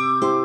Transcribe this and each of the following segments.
you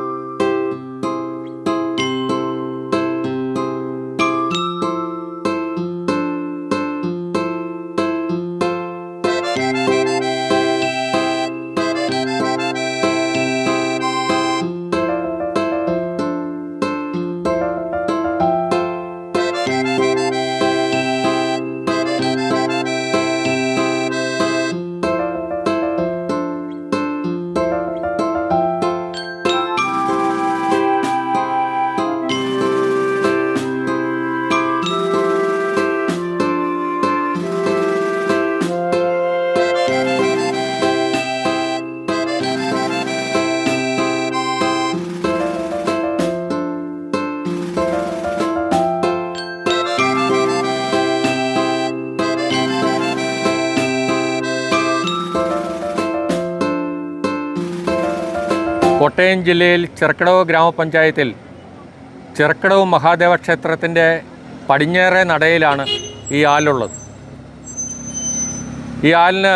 Kottayam ജില്ലയിൽ ചെറുക്കടവ് ഗ്രാമപഞ്ചായത്തിൽ ചെറുക്കടവ് മഹാദേവ ക്ഷേത്രത്തിന്റെ പടിഞ്ഞേറെ നടയിലാണ് ഈ ആലുള്ളത്. ഈ ആലിന്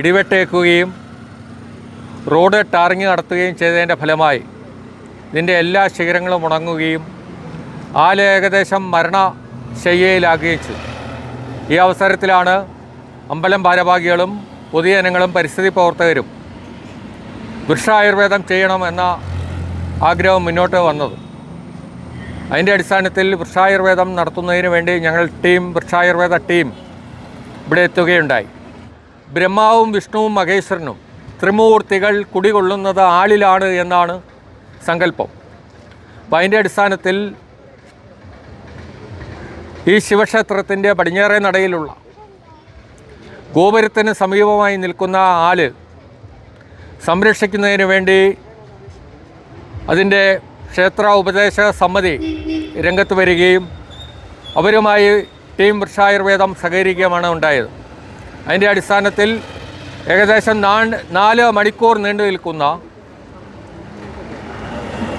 ഇടിവെട്ടേക്കുകയും റോഡ് ടാറിങ് നടത്തുകയും ചെയ്തതിന്റെ ഫലമായി ഇതിന്റെ എല്ലാ ശിഖരങ്ങളും ഉണങ്ങുകയും ആൽ ഏകദേശം മരണശയ്യയിലാകുകയും ചെയ്തു. ഈ അവസരത്തിലാണ് അമ്പലം ഭാരവാഹികളും പൊതുജനങ്ങളും പരിസ്ഥിതി പ്രവർത്തകരും വൃക്ഷായുർവേദം ചെയ്യണം എന്ന ആഗ്രഹം മുന്നോട്ട് വന്നത്. അതിന്റെ അടിസ്ഥാനത്തിൽ വൃക്ഷായുർവേദം നടത്തുന്നതിന് വേണ്ടി ഞങ്ങൾ ടീം വൃക്ഷായുർവേദ ടീം ഇവിടെ എത്തുകയുണ്ടായി. ബ്രഹ്മാവും വിഷ്ണുവും മഹേശ്വരനും ത്രിമൂർത്തികൾ കുടികൊള്ളുന്നത് ആളിലാണ് എന്നാണ് സങ്കല്പം. അപ്പം അതിന്റെ അടിസ്ഥാനത്തിൽ ഈ ശിവക്ഷേത്രത്തിന്റെ പടിഞ്ഞാറേ നടയിലുള്ള ഗോപുരത്തിന് സമീപമായി നിൽക്കുന്ന ആൽ സംരക്ഷിക്കുന്നതിന് വേണ്ടി അതിന്റെ ക്ഷേത്ര ഉപദേശ സമിതി രംഗത്ത് വരികയും അവരുമായി ടീം വൃക്ഷായുർവേദം സഹകരിക്കുകയുമാണ് ഉണ്ടായത്. അതിന്റെ അടിസ്ഥാനത്തിൽ ഏകദേശം നാല് മണിക്കൂർ നീണ്ടു നിൽക്കുന്ന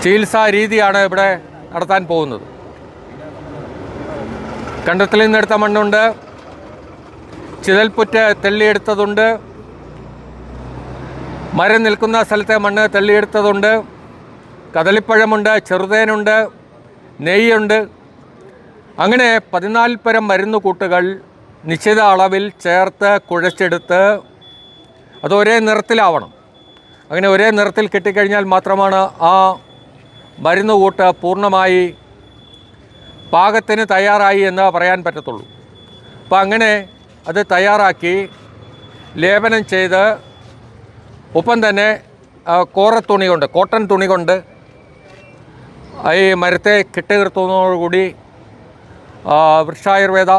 ചികിത്സാ രീതിയാണ് ഇവിടെ നടത്താൻ പോകുന്നത്. കണ്ടത്തിൽ നിന്നെടുത്ത മണ്ണുണ്ട്. ചിതൽപ്പുറ്റ് തെള്ളിയെടുത്തതുണ്ട്. മരം നിൽക്കുന്ന സ്ഥലത്തെ മണ്ണ് തള്ളിയെടുത്തതുണ്ട്. കദളിപ്പഴമുണ്ട് ചെറുതേനുണ്ട് നെയ്യുണ്ട്. അങ്ങനെ പതിനാല് പരം മരുന്ന് കൂട്ടുകൾ നിശ്ചിത അളവിൽ ചേർത്ത് കുഴച്ചെടുത്ത് അത് ഒരേ നിറത്തിലാവണം. അങ്ങനെ ഒരേ നിറത്തിൽ കിട്ടിക്കഴിഞ്ഞാൽ മാത്രമാണ് ആ മരുന്ന് കൂട്ട് പൂർണമായി പാകത്തിന് തയ്യാറായി എന്ന് പറയാൻ പറ്റത്തുള്ളൂ. അപ്പോൾ അങ്ങനെ അത് തയ്യാറാക്കി ലേപനം ചെയ്ത് ഒപ്പം തന്നെ കോറ തുണി കൊണ്ട് കോട്ടൺ തുണി കൊണ്ട് ഈ മരത്തെ കെട്ടുകീർത്തുന്നതോടുകൂടി വൃക്ഷായുർവേദ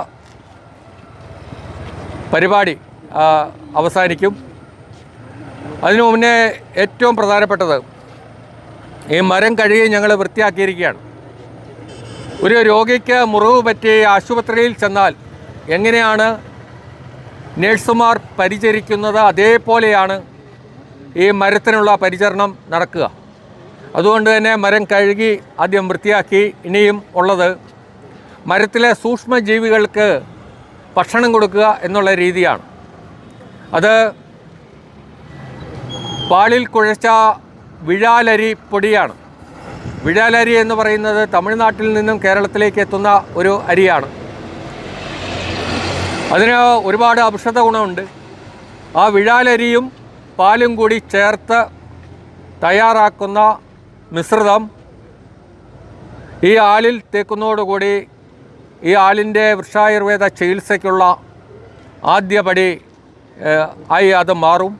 പരിപാടി അവസാനിക്കും. അതിനു മുന്നേ ഏറ്റവും പ്രധാനപ്പെട്ടത് ഈ മരം കഴുകി ഞങ്ങൾ വൃത്തിയാക്കിയിരിക്കുകയാണ്. ഒരു രോഗിക്ക് മുറിവ് പറ്റി ആശുപത്രിയിൽ ചെന്നാൽ എങ്ങനെയാണ് നേഴ്സുമാർ പരിചരിക്കുന്നത്? അതേപോലെയാണ് ഈ മരത്തിനുള്ള പരിചരണം നടക്കുക. അതുകൊണ്ട് തന്നെ മരം കഴുകി ആദ്യം വൃത്തിയാക്കി ഇനിയും ഉള്ളത് മരത്തിലെ സൂക്ഷ്മജീവികൾക്ക് ഭക്ഷണം കൊടുക്കുക എന്നുള്ള രീതിയാണ്. അത് പാലിൽ കുഴച്ച വിഴാലരി പൊടിയാണ്. വിഴാലരി എന്ന് പറയുന്നത് തമിഴ്നാട്ടിൽ നിന്നും കേരളത്തിലേക്ക് എത്തുന്ന ഒരു അരിയാണ്. അതിന് ഒരുപാട് ഔഷധ ഗുണമുണ്ട്. ആ വിഴാലരിയും പാലും കൂടി ചേർത്ത് തയ്യാറാക്കുന്ന മിശ്രിതം ഈ ആലിൽ തേക്കുന്നതോടുകൂടി ഈ ആലിന്റെ വൃക്ഷായുർവേദ ചികിത്സയ്ക്കുള്ള ആദ്യപടി ആയി അത് മാറും.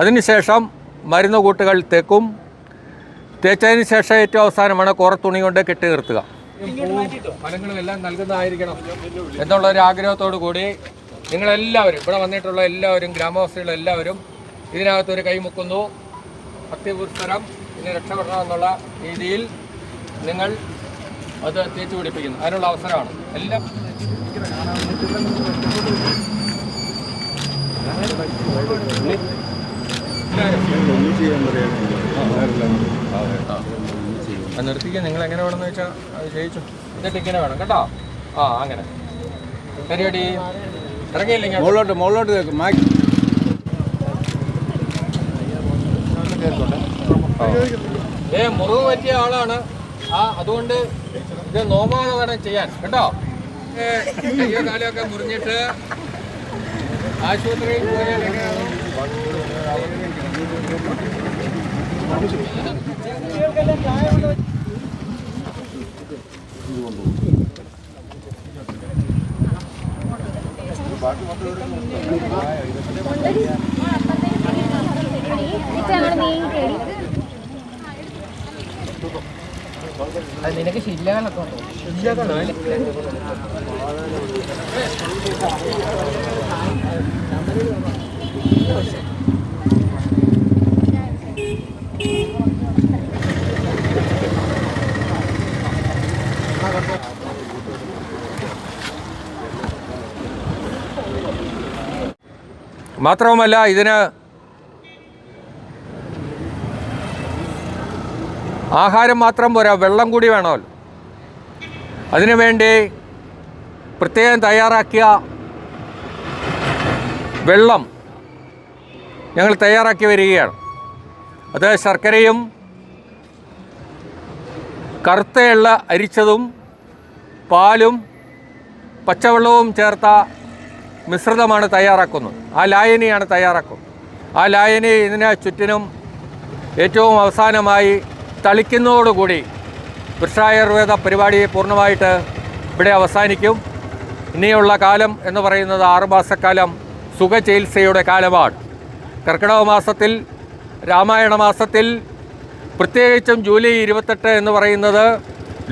അതിനുശേഷം മരുന്ന് കൂട്ടുകൾ തേക്കും. തേച്ചതിന് ശേഷം ഏറ്റവും അവസാനമാണ് തുണി കൊണ്ട് കെട്ടി നിർത്തുക. ഫലങ്ങളും എല്ലാം നൽകുന്നതായിരിക്കണം എന്നുള്ള ഒരു ആഗ്രഹത്തോടു കൂടി നിങ്ങളെല്ലാവരും ഇവിടെ വന്നിട്ടുള്ള എല്ലാവരും ഗ്രാമവാസികൾ എല്ലാവരും ഇതിനകത്ത് ഒരു കൈമുക്കുന്നു അത്യപുസ്തരം ഇതിനെ രക്ഷപ്പെടണം എന്നുള്ള രീതിയിൽ നിങ്ങൾ അത് തേച്ചു പിടിപ്പിക്കുന്നു. അതിനുള്ള അവസരമാണ്. എല്ലാം നിർത്തിക്കുക നിങ്ങൾ എങ്ങനെ വേണമെന്ന് വെച്ചാൽ അത് ചെയ്യിച്ചു. എന്നിട്ട് ഇങ്ങനെ വേണം. കേട്ടോ? ആ അങ്ങനെ. ശരിയടി. ഇറങ്ങിയില്ലെങ്കിൽ മുകളിലോട്ട് മുകളിലോട്ട് മാക്സ് ഏ മുറിവ് പറ്റിയ ആളാണ്. ആ അതുകൊണ്ട് ഇത് നോമാണ് വേണം ചെയ്യാൻ കേട്ടോ കയ്യോ കാലൊക്കെ മുറിഞ്ഞിട്ട് ആശുപത്രിയിൽ പോയാൽ എങ്ങനെയാണ് നിനക്ക് ശില്ലകളൊക്കെ മാത്രവുമല്ല ഇതിന് ആഹാരം മാത്രം പോരാ വെള്ളം കൂടി വേണമല്ലോ അതിനുവേണ്ടി പ്രത്യേകം തയ്യാറാക്കിയ വെള്ളം ഞങ്ങൾ തയ്യാറാക്കി വരികയാണ്. അത് ശർക്കരയും കറുത്ത എള്ള അരിച്ചതും പാലും പച്ചവെള്ളവും ചേർത്ത മിശ്രിതമാണ് തയ്യാറാക്കുന്നത്. ആ ലായനിയാണ് തയ്യാറാക്കുന്നത്. ആ ലായനി ഇതിനെ ചുറ്റിനും ഏറ്റവും അവസാനമായി തളിക്കുന്നതോടുകൂടി വൃക്ഷായുർവേദ പരിപാടി പൂർണമായിട്ട് ഇവിടെ അവസാനിക്കും. ഇനിയുള്ള കാലം എന്ന് പറയുന്നത് ആറുമാസക്കാലം സുഖചികിത്സയുടെ കാലമാണ്. കർക്കിടക മാസത്തിൽ രാമായണ മാസത്തിൽ പ്രത്യേകിച്ചും ജൂലൈ ഇരുപത്തെട്ട് എന്ന് പറയുന്നത്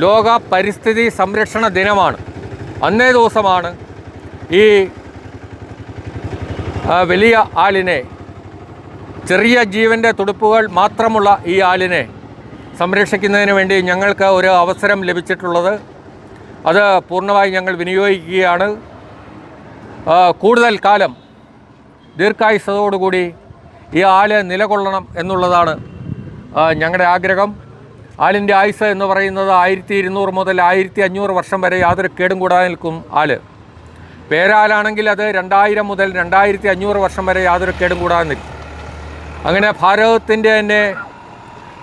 ലോക പരിസ്ഥിതി സംരക്ഷണ ദിനമാണ്. അന്നേ ദിവസമാണ് ഈ വലിയ ആളിനെ ചെറിയ ജീവന്റെ തുടുപ്പുകൾ മാത്രമുള്ള ഈ ആളിനെ സംരക്ഷിക്കുന്നതിന് വേണ്ടി ഞങ്ങൾക്ക് ഒരു അവസരം ലഭിച്ചിട്ടുള്ളത്. അത് പൂർണമായി ഞങ്ങൾ വിനിയോഗിക്കുകയാണ്. കൂടുതൽ കാലം ദീർഘായുസതോടുകൂടി ഈ ആൽ നിലകൊള്ളണം എന്നുള്ളതാണ് ഞങ്ങളുടെ ആഗ്രഹം. ആലിന്റെ ആയുസ് എന്ന് പറയുന്നത് ആയിരത്തി ഇരുന്നൂറ് മുതൽ ആയിരത്തി അഞ്ഞൂറ് വർഷം വരെ യാതൊരു കേടും കൂടാതെ നിൽക്കും ആൽ. പേരാലാണെങ്കിൽ അത് രണ്ടായിരം മുതൽ രണ്ടായിരത്തി അഞ്ഞൂറ് വർഷം വരെ യാതൊരു കേടും കൂടാതെ നിൽക്കും. അങ്ങനെ ഭാരതത്തിന്റെ തന്നെ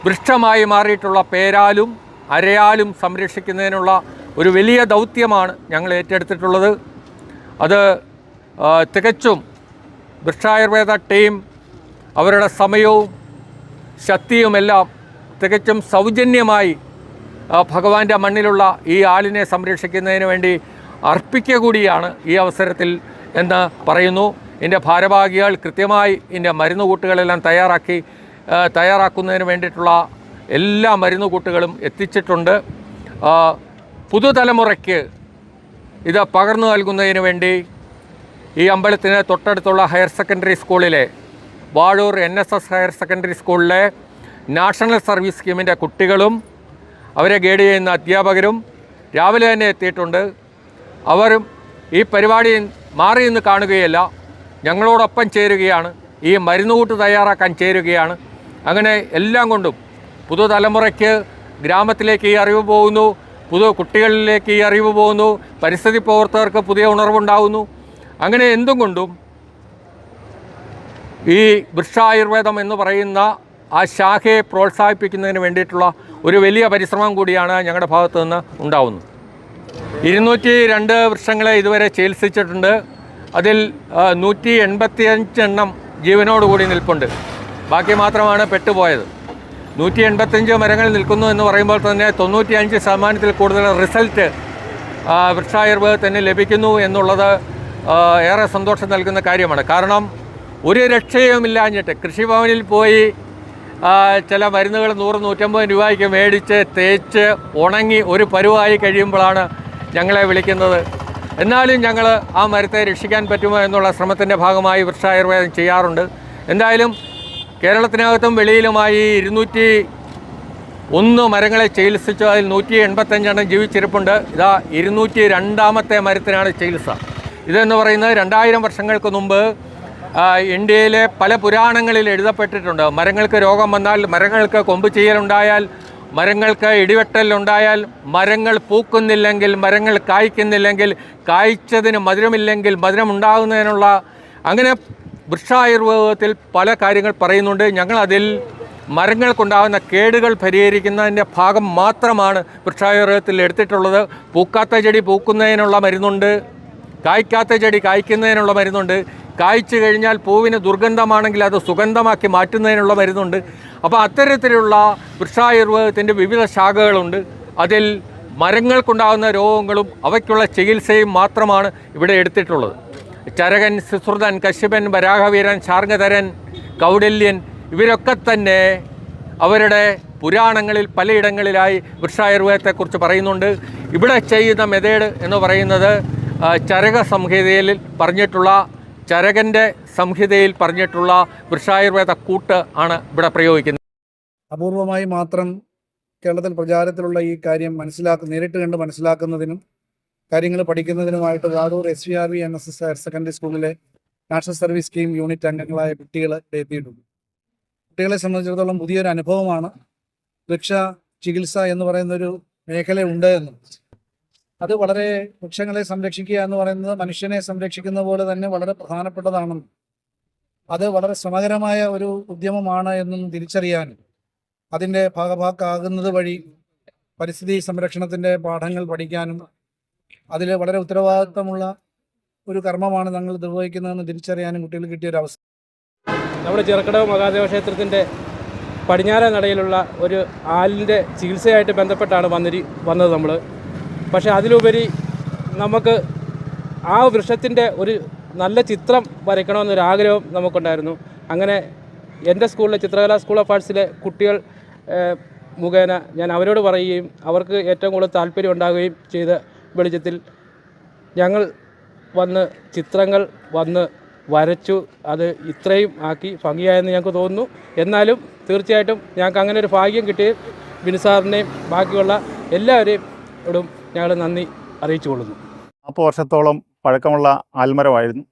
വൃക്ഷമായി മാറിയിട്ടുള്ള പേരാലും അരയാലും സംരക്ഷിക്കുന്നതിനുള്ള ഒരു വലിയ ദൗത്യമാണ് ഞങ്ങൾ ഏറ്റെടുത്തിട്ടുള്ളത്. അത് തികച്ചും വൃക്ഷായുർവേദ ടീം അവരുടെ സമയവും ശക്തിയുമെല്ലാം തികച്ചും സൗജന്യമായി ഭഗവാന്റെ മണ്ണിലുള്ള ഈ ആളിനെ സംരക്ഷിക്കുന്നതിന് വേണ്ടി അർപ്പിക്കുക കൂടിയാണ് ഈ അവസരത്തിൽ എന്ന് പറയുന്നു. എന്റെ ഭാരവാഹികൾ കൃത്യമായി എന്റെ മരുന്നുകൂട്ടുകളെല്ലാം തയ്യാറാക്കി തയ്യാറാക്കുന്നതിന് വേണ്ടിയിട്ടുള്ള എല്ലാ മരുന്നുകൂട്ടുകളും എത്തിച്ചിട്ടുണ്ട്. പുതുതലമുറയ്ക്ക് ഇത് പകർന്നു നൽകുന്നതിന് വേണ്ടി ഈ അമ്പലത്തിന് തൊട്ടടുത്തുള്ള ഹയർ സെക്കൻഡറി സ്കൂളിലെ Vazhoor N S S higher secondary സ്കൂളിലെ നാഷണൽ സർവീസ് സ്കീമിന്റെ കുട്ടികളും അവരെ ഗൈഡ് ചെയ്യുന്ന അധ്യാപകരും രാവിലെ തന്നെ എത്തിയിട്ടുണ്ട്. അവരും ഈ പരിപാടി മാറി നിന്ന് കാണുകയല്ല ഞങ്ങളോടൊപ്പം ചേരുകയാണ് ഈ മരുന്നുകൂട്ട് തയ്യാറാക്കാൻ ചേരുകയാണ്. അങ്ങനെ എല്ലാം കൊണ്ടും പുതുതലമുറയ്ക്ക് ഗ്രാമത്തിലേക്ക് ഈ അറിവ് പോകുന്നു പുതു കുട്ടികളിലേക്ക് ഈ അറിവ് പോകുന്നു പരിസ്ഥിതി പ്രവർത്തകർക്ക് പുതിയ ഉണർവുണ്ടാകുന്നു അങ്ങനെ എന്തും കൊണ്ടും ഈ വൃക്ഷായുർവേദം എന്ന് പറയുന്ന ആ ശാഖയെ പ്രോത്സാഹിപ്പിക്കുന്നതിന് വേണ്ടിയിട്ടുള്ള ഒരു വലിയ പരിശ്രമം കൂടിയാണ് ഞങ്ങളുടെ ഭാഗത്തു നിന്ന് ഉണ്ടാവുന്നത്. ഇരുന്നൂറ്റി രണ്ട് വൃക്ഷങ്ങളെ ഇതുവരെ ചികിത്സിച്ചിട്ടുണ്ട്. അതിൽ നൂറ്റി എൺപത്തിയഞ്ച് എണ്ണം ജീവനോടുകൂടി നിൽപ്പുണ്ട്. ബാക്കി മാത്രമാണ് പെട്ടുപോയത്. നൂറ്റി എൺപത്തഞ്ച് മരങ്ങൾ നിൽക്കുന്നു എന്ന് പറയുമ്പോൾ തന്നെ തൊണ്ണൂറ്റിയഞ്ച് ശതമാനത്തിൽ കൂടുതൽ റിസൾട്ട് തന്നെ ലഭിക്കുന്നു എന്നുള്ളത് ഏറെ സന്തോഷം നൽകുന്ന കാര്യമാണ്. കാരണം ഒരു രക്ഷയുമില്ലാഞ്ഞിട്ട് കൃഷിഭവനിൽ പോയി ചില മരുന്നുകൾ നൂറ് നൂറ്റമ്പത് രൂപയ്ക്ക് മേടിച്ച് തേച്ച് ഉണങ്ങി ഒരു പരുവായി കഴിയുമ്പോഴാണ് ഞങ്ങളെ വിളിക്കുന്നത്. എന്നാലും ഞങ്ങൾ ആ മരത്തെ രക്ഷിക്കാൻ പറ്റുമോ എന്നുള്ള ശ്രമത്തിന്റെ ഭാഗമായി വൃക്ഷായുർവേദം ചെയ്യാറുണ്ട്. എന്തായാലും കേരളത്തിനകത്തും വെളിയിലുമായി ഇരുന്നൂറ്റി ഒന്ന് മരങ്ങളെ ചികിത്സിച്ചു. അതിൽ നൂറ്റി എൺപത്തഞ്ചെണ്ണം ജീവിച്ചിരിപ്പുണ്ട്. ഇതാ ഇരുന്നൂറ്റി രണ്ടാമത്തെ മരത്തിനാണ് ചികിത്സ. ഇതെന്ന് പറയുന്നത് രണ്ടായിരം വർഷങ്ങൾക്ക് മുമ്പ് ഇന്ത്യയിലെ പല പുരാണങ്ങളിൽ എഴുതപ്പെട്ടിട്ടുണ്ട്. മരങ്ങൾക്ക് രോഗം വന്നാൽ മരങ്ങൾക്ക് കൊമ്പ് ചെയ്യലുണ്ടായാൽ മരങ്ങൾക്ക് ഇടിവെട്ടലുണ്ടായാൽ മരങ്ങൾ പൂക്കുന്നില്ലെങ്കിൽ മരങ്ങൾ കായ്ക്കുന്നില്ലെങ്കിൽ കായ്ച്ചതിന് മധുരമില്ലെങ്കിൽ മധുരമുണ്ടാകുന്നതിനുള്ള അങ്ങനെ വൃക്ഷായുർവേദത്തിൽ പല കാര്യങ്ങൾ പറയുന്നുണ്ട്. ഞങ്ങളതിൽ മരങ്ങൾക്കുണ്ടാകുന്ന കേടുകൾ പരിഹരിക്കുന്നതിന്റെ ഭാഗം മാത്രമാണ് വൃക്ഷായുർവേദത്തിൽ എടുത്തിട്ടുള്ളത്. പൂക്കാത്ത ചെടി പൂക്കുന്നതിനുള്ള മരുന്നുണ്ട്. കായ്ക്കാത്ത ചെടി കായ്ക്കുന്നതിനുള്ള മരുന്നുണ്ട്. കായ്ച്ചു കഴിഞ്ഞാൽ പൂവിന് ദുർഗന്ധമാണെങ്കിൽ അത് സുഗന്ധമാക്കി മാറ്റുന്നതിനുള്ള മരുന്നുണ്ട്. അപ്പോൾ അത്തരത്തിലുള്ള വൃക്ഷായുർവേദത്തിന്റെ വിവിധ ശാഖകളുണ്ട്. അതിൽ മരങ്ങൾക്കുണ്ടാകുന്ന രോഗങ്ങളും അവയ്ക്കുള്ള ചികിത്സയും മാത്രമാണ് ഇവിടെ എടുത്തിട്ടുള്ളത്. ചരകൻ സുശ്രുതൻ കശ്യപൻ വരാഹവീരൻ ശാർഗധരൻ കൗടല്യൻ ഇവരൊക്കെ തന്നെ അവരുടെ പുരാണങ്ങളിൽ പലയിടങ്ങളിലായി വൃക്ഷായുർവേദത്തെക്കുറിച്ച് പറയുന്നുണ്ട്. ഇവിടെ ചെയ്യുന്ന മെതേഡ് എന്ന് പറയുന്നത് ചരക സംഹിതയിൽ പറഞ്ഞിട്ടുള്ള ചരകന്റെ സംഹിതയിൽ പറഞ്ഞിട്ടുള്ള വൃക്ഷായുർവേദ കൂട്ട് ആണ് ഇവിടെ പ്രയോഗിക്കുന്നത്. അപൂർവമായി മാത്രം കേരളത്തിൽ പ്രചാരത്തിലുള്ള ഈ കാര്യം മനസ്സിലാക്കുന്ന നേരിട്ട് കണ്ട് മനസ്സിലാക്കുന്നതിനും കാര്യങ്ങൾ പഠിക്കുന്നതിനുമായിട്ട് Vadoor S V R V N S S higher secondary സ്കൂളിലെ നാഷണൽ സർവീസ് സ്കീം യൂണിറ്റ് അംഗങ്ങളായ കുട്ടികൾ എത്തിയിട്ടുണ്ട്. കുട്ടികളെ സംബന്ധിച്ചിടത്തോളം പുതിയൊരു അനുഭവമാണ്. വൃക്ഷ ചികിത്സ എന്ന് പറയുന്ന ഒരു മേഖല ഉണ്ട് എന്നും. അത് വളരെ വൃക്ഷങ്ങളെ സംരക്ഷിക്കുക എന്ന് പറയുന്നത് മനുഷ്യനെ സംരക്ഷിക്കുന്ന പോലെ തന്നെ വളരെ പ്രധാനപ്പെട്ടതാണെന്നും. അത് വളരെ ശ്രമകരമായ ഒരു ഉദ്യമമാണ് എന്നും തിരിച്ചറിയാനും അതിന്റെ ഭാഗഭാക്കാകുന്നത് വഴി പരിസ്ഥിതി സംരക്ഷണത്തിന്റെ പാഠങ്ങൾ പഠിക്കാനും അതിൽ വളരെ ഉത്തരവാദിത്തമുള്ള ഒരു കർമ്മമാണ് ഞങ്ങൾ നിർവഹിക്കുന്നതെന്ന് തിരിച്ചറിയാനും കുട്ടികൾ കിട്ടിയ ഒരു അവസരം. നമ്മുടെ ചെറുക്കടവ് മഹാദേവ ക്ഷേത്രത്തിന്റെ പടിഞ്ഞാറ നടയിലുള്ള ഒരു ആലിന്റെ ചികിത്സയായിട്ട് ബന്ധപ്പെട്ടാണ് വന്നിരി വന്നത് നമ്മൾ പക്ഷേ അതിലുപരി നമുക്ക് ആ വൃക്ഷത്തിന്റെ ഒരു നല്ല ചിത്രം വരയ്ക്കണമെന്നൊരു ആഗ്രഹം നമുക്കുണ്ടായിരുന്നു. അങ്ങനെ എന്റെ സ്കൂളിലെ ചിത്രകലാ സ്കൂൾ ഓഫ് ആർട്സിലെ കുട്ടികൾ മുഖേന ഞാൻ അവരോട് പറയുകയും അവർക്ക് ഏറ്റവും കൂടുതൽ താല്പര്യം ഉണ്ടാകുകയും ചെയ്ത വെളിച്ചത്തിൽ ഞങ്ങൾ വന്ന് ചിത്രങ്ങൾ വന്ന് വരച്ചു. അത് ഇത്രയും ആക്കി ഭംഗിയായെന്ന് ഞങ്ങൾക്ക് തോന്നുന്നു. എന്നാലും തീർച്ചയായിട്ടും ഞങ്ങൾക്ക് അങ്ങനെ ഒരു ഭാഗ്യം കിട്ടി. ബിനുസാറിനെയും ബാക്കിയുള്ള എല്ലാവരെയും ഞങ്ങൾ നന്ദി അറിയിച്ചു കൊള്ളുന്നു. നാൽപ്പത് വർഷത്തോളം പഴക്കമുള്ള ആൽമരമായിരുന്നു.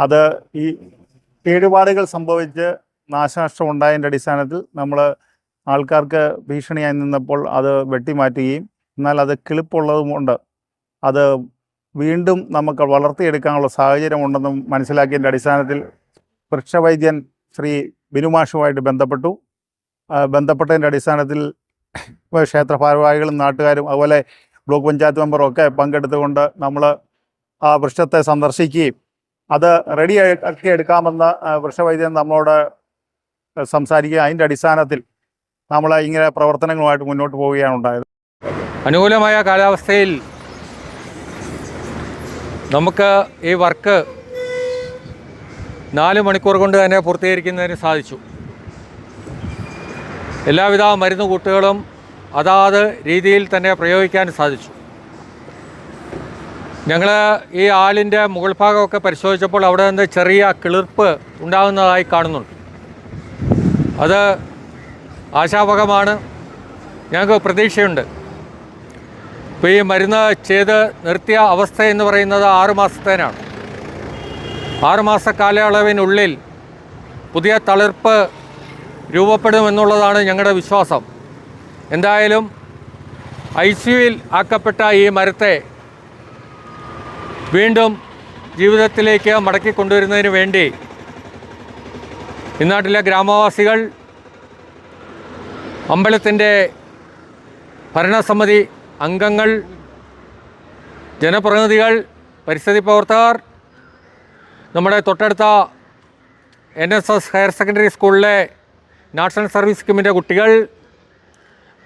അത് ഈ കേടുപാടുകൾ സംഭവിച്ച് നാശനഷ്ടം ഉണ്ടായതിന്റെ അടിസ്ഥാനത്തിൽ നമ്മൾ ആൾക്കാർക്ക് ഭീഷണിയായി നിന്നപ്പോൾ അത് വെട്ടിമാറ്റുകയും എന്നാൽ അത് കിളിപ്പുള്ളതും കൊണ്ട് അത് വീണ്ടും നമുക്ക് വളർത്തിയെടുക്കാനുള്ള സാഹചര്യം ഉണ്ടെന്നും മനസ്സിലാക്കിയതിന്റെ അടിസ്ഥാനത്തിൽ വൃക്ഷവൈദ്യൻ ശ്രീ ബിനുമാഷുമായിട്ട് ബന്ധപ്പെട്ടു. ബന്ധപ്പെട്ടതിന്റെ അടിസ്ഥാനത്തിൽ ക്ഷേത്ര ഭാരവാഹികളും നാട്ടുകാരും അതുപോലെ ബ്ലോക്ക് പഞ്ചായത്ത് മെമ്പറും ഒക്കെ പങ്കെടുത്തുകൊണ്ട് നമ്മൾ ആ വൃക്ഷത്തെ സന്ദർശിക്കുകയും അത് റെഡി ആക്കി എടുക്കാമെന്ന് വൃക്ഷവൈദ്യൻ നമ്മളോട് സംസാരിക്കുക അതിന്റെ അടിസ്ഥാനത്തിൽ നമ്മൾ ഇങ്ങനെ പ്രവർത്തനങ്ങളുമായിട്ട് മുന്നോട്ട് പോവുകയാണ് ഉണ്ടായത്. അനുകൂലമായ കാലാവസ്ഥയിൽ നമുക്ക് ഈ വർക്ക് നാല് മണിക്കൂർ കൊണ്ട് തന്നെ പൂർത്തീകരിക്കുന്നതിന് സാധിച്ചു. എല്ലാവിധ മരുന്ന് കൂട്ടുകളും അതാത് രീതിയിൽ തന്നെ പ്രയോഗിക്കാൻ സാധിച്ചു. ഞങ്ങൾ ഈ ആളിന്റെ മുകൾ ഭാഗമൊക്കെ പരിശോധിച്ചപ്പോൾ അവിടെ നിന്ന് ചെറിയ കിളിർപ്പ് ഉണ്ടാകുന്നതായി കാണുന്നുണ്ട്. അത് ആശാവകമാണ് ഞങ്ങൾക്ക് പ്രതീക്ഷയുണ്ട്. ഇപ്പോൾ ഈ മരുന്ന് ചെയ്ത് നിർത്തിയ അവസ്ഥ എന്ന് പറയുന്നത് ആറുമാസത്തേനാണ് ആറുമാസ ആറ് മാസ കാലയളവിനുള്ളിൽ പുതിയ തളിർപ്പ് രൂപപ്പെടുമെന്നുള്ളതാണ് ഞങ്ങളുടെ വിശ്വാസം. എന്തായാലും ഐ സിയുയിൽ ആക്കപ്പെട്ട ഈ മരത്തെ വീണ്ടും ജീവിതത്തിലേക്ക് മടക്കി കൊണ്ടുവരുന്നതിന് വേണ്ടി ഇന്നാട്ടിലെ ഗ്രാമവാസികൾ അമ്പലത്തിന്റെ ഭരണസമിതി അംഗങ്ങൾ ജനപ്രതിനിധികൾ പരിസ്ഥിതി പ്രവർത്തകർ നമ്മുടെ തൊട്ടടുത്ത N S S higher secondary സ്കൂളിലെ നാഷണൽ സർവീസ് സ്കീമിന്റെ കുട്ടികൾ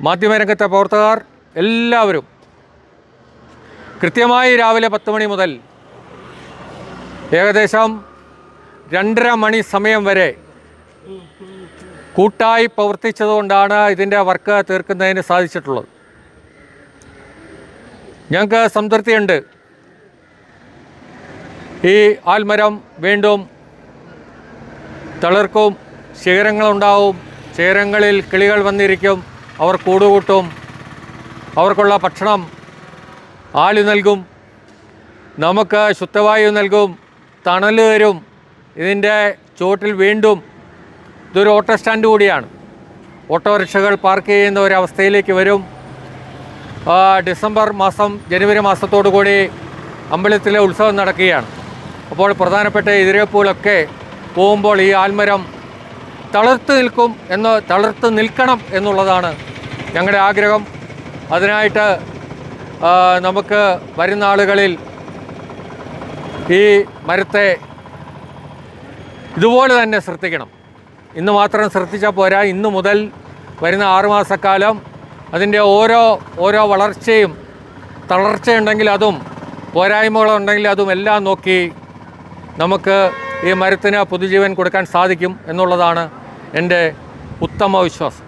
മാധ്യമരംഗത്തെ പ്രവർത്തകർ എല്ലാവരും കൃത്യമായി രാവിലെ പത്ത് മണി മുതൽ ഏകദേശം രണ്ടര മണി സമയം വരെ കൂട്ടായി പ്രവർത്തിച്ചതുകൊണ്ടാണ് ഇതിന്റെ വർക്ക് തീർക്കുന്നതിന് സാധിച്ചിട്ടുള്ളത്. ഞങ്ങൾക്ക് സംതൃപ്തിയുണ്ട്. ഈ ആൽമരം വീണ്ടും തളിർക്കും ശിഖരങ്ങളുണ്ടാവും ശിഖരങ്ങളിൽ കിളികൾ വന്നിരിക്കും അവർ കൂടുകൂട്ടും അവർക്കുള്ള ഭക്ഷണം ആൽ നൽകും നമുക്ക് ശുദ്ധവായു നൽകും തണൽ തരും. ഇതിന്റെ ചുവട്ടിൽ വീണ്ടും ഇതൊരു ഓട്ടോ സ്റ്റാൻഡ് കൂടിയാണ്. ഓട്ടോറിക്ഷകൾ പാർക്ക് ചെയ്യുന്ന ഒരവസ്ഥയിലേക്ക് വരും. ഡിസംബർ മാസം ജനുവരി മാസത്തോടു കൂടി അമ്പലത്തിലെ ഉത്സവം നടക്കുകയാണ്. അപ്പോൾ പ്രധാനപ്പെട്ട എതിരേപ്പൂലൊക്കെ പോകുമ്പോൾ ഈ ആൽമരം തളർത്ത് നിൽക്കും എന്ന് തളർത്ത് നിൽക്കണം എന്നുള്ളതാണ് ഞങ്ങളുടെ ആഗ്രഹം. അതിനായിട്ട് നമുക്ക് വരുന്ന ആളുകളിൽ ഈ മരത്തെ ഇതുപോലെ തന്നെ ശ്രദ്ധിക്കണം. ഇന്ന് മാത്രം ശ്രദ്ധിച്ചാൽ പോരാ. ഇന്ന് മുതൽ വരുന്ന ആറുമാസക്കാലം അതിന്റെ ഓരോ ഓരോ വളർച്ചയും തളർച്ചയുണ്ടെങ്കിൽ അതും പോരായ്മകളുണ്ടെങ്കിൽ അതും എല്ലാം നോക്കി നമുക്ക് ഈ മരത്തിന് പുതുജീവൻ കൊടുക്കാൻ സാധിക്കും എന്നുള്ളതാണ് എന്റെ ഉത്തമ വിശ്വാസം